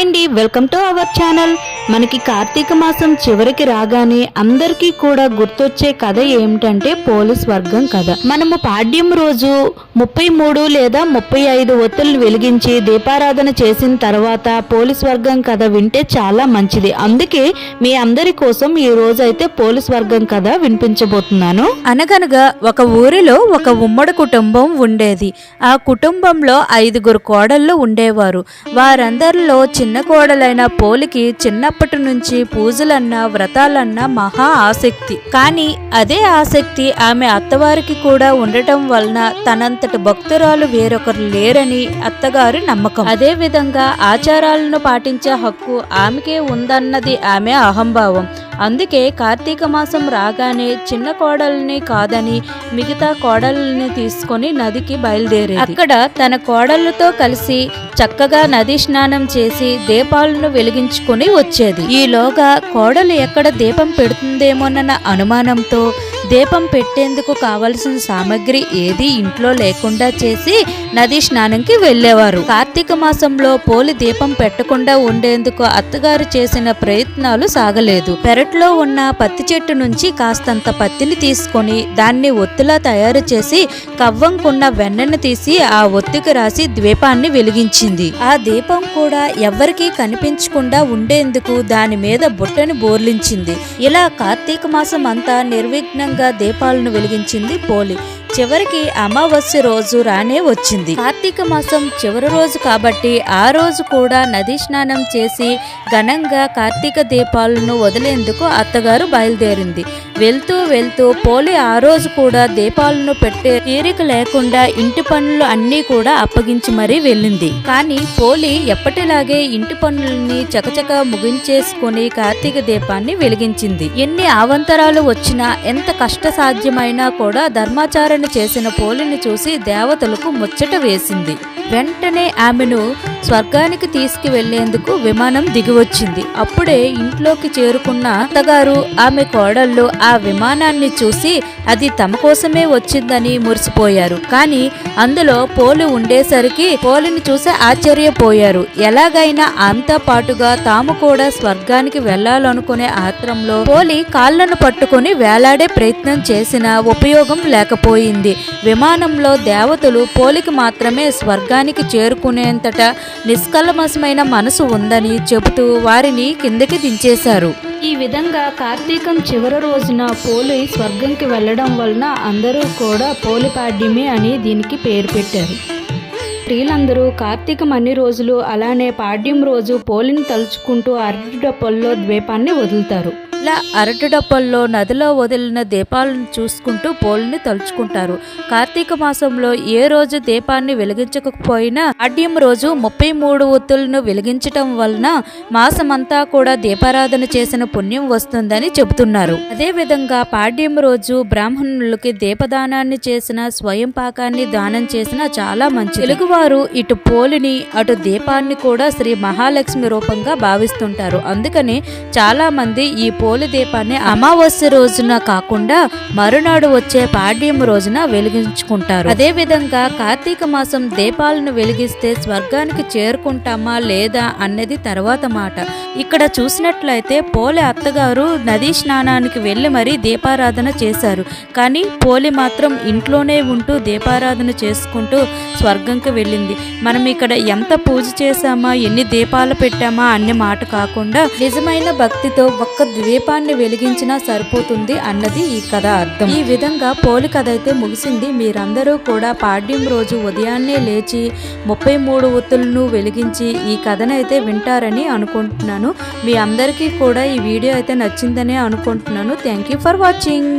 Hi అండి welcome to our channel. మనకి కార్తీక మాసం చివరికి రాగానే అందరికీ కూడా గుర్తొచ్చే కథ ఏమిటంటే పోలీస్ వర్గం కథ. మనము పాడ్యం రోజు ముప్పై మూడు లేదా ముప్పై ఐదు ఒత్తులు వెలిగించి దీపారాధన చేసిన తర్వాత పోలీస్ వర్గం కథ వింటే చాలా మంచిది. అందుకే మీ అందరి కోసం ఈ రోజు అయితే పోలీస్ వర్గం కథ వినిపించబోతున్నాను. అనగనగా ఒక ఊరిలో ఒక ఉమ్మడి కుటుంబం ఉండేది. ఆ కుటుంబంలో ఐదుగురు కోడళ్ళు ఉండేవారు. వారందరిలో చిన్న చిన్న కోడలైన పోలికి చిన్నప్పటి నుంచి పూజలన్నా వ్రతాలన్నా మహా ఆసక్తి. కానీ అదే ఆసక్తి ఆమె అత్తవారికి కూడా ఉండటం వలన తనంతటి భక్తురాలు వేరొకరు లేరని అత్తగారు నమ్మకం. అదే విధంగా ఆచారాలను పాటించే హక్కు ఆమెకే ఉందన్నది ఆమె అహంభావం. అందుకే కార్తీక మాసం రాగానే చిన్న కోడల్ని కాదని మిగతా కోడల్ని తీసుకొని నదికి బయలుదేరి అక్కడ తన కోడళ్ళతో కలిసి చక్కగా నది స్నానం చేసి దీపాలను వెలిగించుకొని వచ్చేది. ఈలోగా కోడలు ఎక్కడ దీపం పెడుతుందేమోనన్న అనుమానంతో దీపం పెట్టేందుకు కావలసిన సామాగ్రి ఏది ఇంట్లో లేకుండా చేసి నది స్నానంకి వెళ్ళేవారు. కార్తీక మాసంలో పోలి దీపం పెట్టకుండా ఉండేందుకు అత్తగారు చేసిన ప్రయత్నాలు సాగలేదు. పెరట్లో ఉన్న పత్తి చెట్టు నుంచి కాస్తంత పత్తిని తీసుకొని దాన్ని ఒత్తులా తయారు చేసి కవ్వంకున్న వెన్నను తీసి ఆ ఒత్తికి రాసి ద్వీపాన్ని వెలిగించింది. ఆ దీపం కూడా ఎవ్వరికీ కనిపించకుండా ఉండేందుకు దాని మీద బుట్టని బోర్లించింది. ఇలా కార్తీక మాసం అంతా నిర్విఘ్నంగా దీపాలను వెలిగించింది పోలి. చివరికి అమావాస్య రోజు రానే వచ్చింది. కార్తీక మాసం చివరి రోజు కాబట్టి ఆ రోజు కూడా నది స్నానం చేసి ఘనంగా కార్తీక దీపాలను వదిలేందుకు అత్తగారు బయలుదేరింది. వెళ్తూ వెళ్తూ పోలి ఆ రోజు కూడా దీపాలను పెట్టే తీరిక లేకుండా ఇంటి పనులు అన్నీ కూడా అప్పగించి మరీ వెళ్ళింది. కానీ పోలి ఎప్పటిలాగే ఇంటి పనులని చకచక ముగించేసుకుని కార్తీక దీపాన్ని వెలిగించింది. ఎన్ని అవంతరాలు వచ్చినా ఎంత కష్ట సాధ్యమైనా కూడా ధర్మాచారణ చేసిన పోలిని చూసి దేవతలకు ముచ్చట వేసింది. వెంటనే ఆమెను స్వర్గానికి తీసుకువెళ్ళేందుకు విమానం దిగివచ్చింది. అప్పుడే ఇంట్లోకి చేరుకున్న అత్తగారు ఆమె కోడళ్ళు ఆ విమానాన్ని చూసి అది తమ కోసమే వచ్చిందని మురిసిపోయారు. కానీ అందులో పోలి ఉండేసరికి పోలిని చూసి ఆశ్చర్యపోయారు. ఎలాగైనా ఆమెతో పాటుగా తాము కూడా స్వర్గానికి వెళ్ళాలనుకునే ఆత్రంలో పోలి కాళ్ళను పట్టుకుని వేలాడే ప్రయత్నం చేసినా ఉపయోగం లేకపోయింది. విమానంలో దేవతలు పోలికి మాత్రమే స్వర్గానికి చేరుకునేంతట నిష్కల్మసమైన మనసు ఉందని చెబుతూ వారిని కిందకి దించేశారు. ఈ విధంగా కార్తీకం చివరి రోజున పోలి స్వర్గంకి వెళ్ళడం వలన అందరూ కూడా పోలిపాడ్యమి అని దీనికి పేరు పెట్టారు. స్త్రీలందరూ కార్తీకం అన్ని రోజులు అలానే పాడ్యం రోజు పోలిని తలుచుకుంటూ అరటి డప్పల్లో ద్వీపాన్ని వదులుతారు. ఇలా అరటి డప్పల్లో నదిలో వదిలిన దీపాలను చూసుకుంటూ పోలిని తలుచుకుంటారు. కార్తీక మాసంలో ఏ రోజు దీపాన్ని వెలిగించకపోయినా అడ్యం రోజు ముప్పై మూడు ఒత్తులను వెలిగించటం వలన మాసమంతా కూడా దీపారాధన చేసిన పుణ్యం వస్తుందని చెబుతున్నారు. అదే విధంగా పాడ్యం రోజు బ్రాహ్మణులకి దీపదానాన్ని చేసిన స్వయం పాకాన్ని దానం చేసిన చాలా మంచి తెలుగువారు ఇటు పోలిని అటు దీపాన్ని కూడా శ్రీ మహాలక్ష్మి రూపంగా భావిస్తుంటారు. అందుకని చాలా మంది ఈ పోలి దీపాన్ని అమావాస్య రోజున కాకుండా మరునాడు వచ్చే పాడ్యం రోజున వెలిగించుకుంటారు. అదే విధంగా కార్తీక మాసం దీపాలను వెలిగిస్తే స్వర్గానికి చేరుకుంటామా లేదా అన్నది తర్వాత మాట. ఇక్కడ చూసినట్లయితే పోలి అత్తగారు నదీ స్నానానికి వెళ్ళి మరీ దీపారాధన చేశారు. కానీ పోలి మాత్రం ఇంట్లోనే ఉంటూ దీపారాధన చేసుకుంటూ స్వర్గంకి వెళ్ళింది. మనం ఇక్కడ ఎంత పూజ చేశామా ఎన్ని దీపాలు పెట్టామా అనే మాట కాకుండా నిజమైన భక్తితో ఒక్క దీపాన్ని వెలిగించినా సరిపోతుంది అన్నది ఈ కథ అర్థం. ఈ విధంగా పోలి కథ అయితే ముగిసింది. మీరందరూ కూడా పాడ్యం రోజు ఉదయాన్నే లేచి ముప్పై మూడు ఒత్తులను వెలిగించి ఈ కథనైతే వింటారని అనుకుంటున్నాను. మీ అందరికీ కూడా ఈ వీడియో అయితే నచ్చిందని అనుకుంటున్నాను. Thank you for watching.